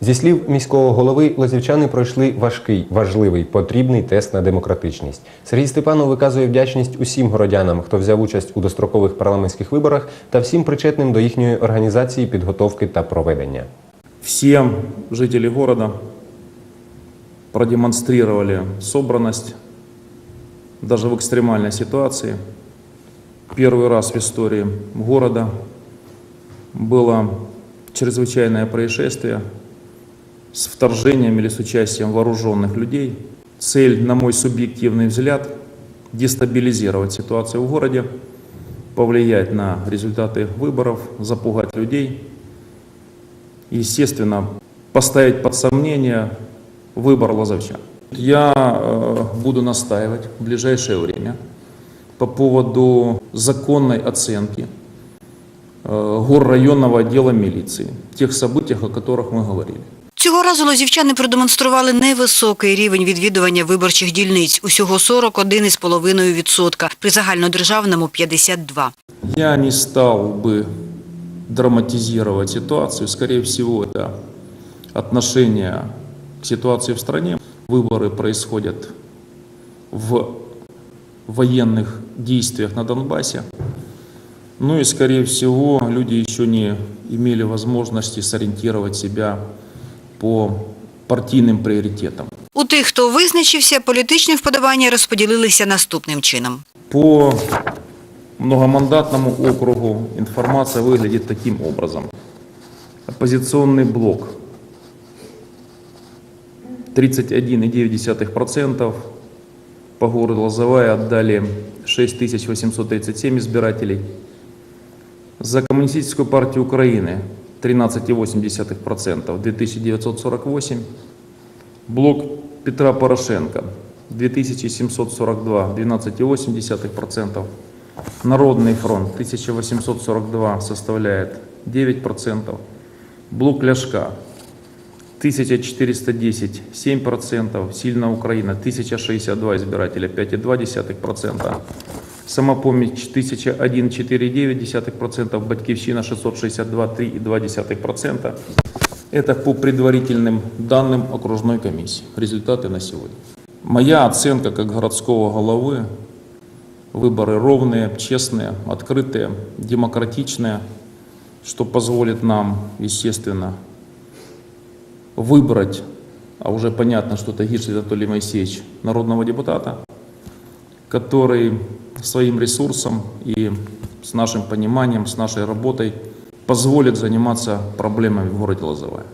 Зі слів міського голови, лозівчани пройшли важкий, важливий, потрібний тест на демократичність. Сергій Степанов виказує вдячність усім городянам, хто взяв участь у дострокових парламентських виборах, та всім причетним до їхньої організації, підготовки та проведення. Все жители города продемонстрировали собранность, даже в экстремальной ситуации. Первый раз в истории города было чрезвычайное происшествие с вторжением или с участием вооруженных людей. Цель, на мой субъективный взгляд, дестабилизировать ситуацию в городе, повлиять на результаты выборов, запугать людей – естественно, поставить под сомнение выбор лозовчан. Я э, буду настаивать в ближайшее время по поводу законной оценки э, горрайонного отдела милиции, тех событиях, о которых мы говорили. Цього разу лозівчани продемонстрували невисокий рівень відвідування виборчих дільниць – усього 41,5%, при загальнодержавному – 52%. Я не стал бы драматизировать ситуацию. Скорее всего, это отношение к ситуации в стране. Выборы происходят в военных действиях на Донбассе. Ну и, скорее всего, люди еще не имели возможности сориентировать себя по партийным приоритетам. У тих, хто визначився, політичні вподобання розподілилися наступним чином. По многомандатному округу информация выглядит таким образом. Оппозиционный блок 31,9%. По городу Лозовая отдали 6837 избирателей. За Коммунистическую партию Украины 13,8%, 2948. Блок Петра Порошенко 2742, 12,8%. Народный фронт 1842 составляет 9%. Блок Ляшка 1410, 7%. Сильная Украина 1062 избирателя, 5,2%. Самопомощь 1001,49%. Батькивщина 662, 3,2%. Это по предварительным данным окружной комиссии. Результаты на сегодня. Моя оценка как городского головы Выборы ровные, честные, открытые, демократичные, что позволит нам, естественно, выбрать, а уже понятно, что Тагир Анатолий Моисеевич, народного депутата, который своим ресурсом и с нашим пониманием, с нашей работой позволит заниматься проблемами в городе Лозовая.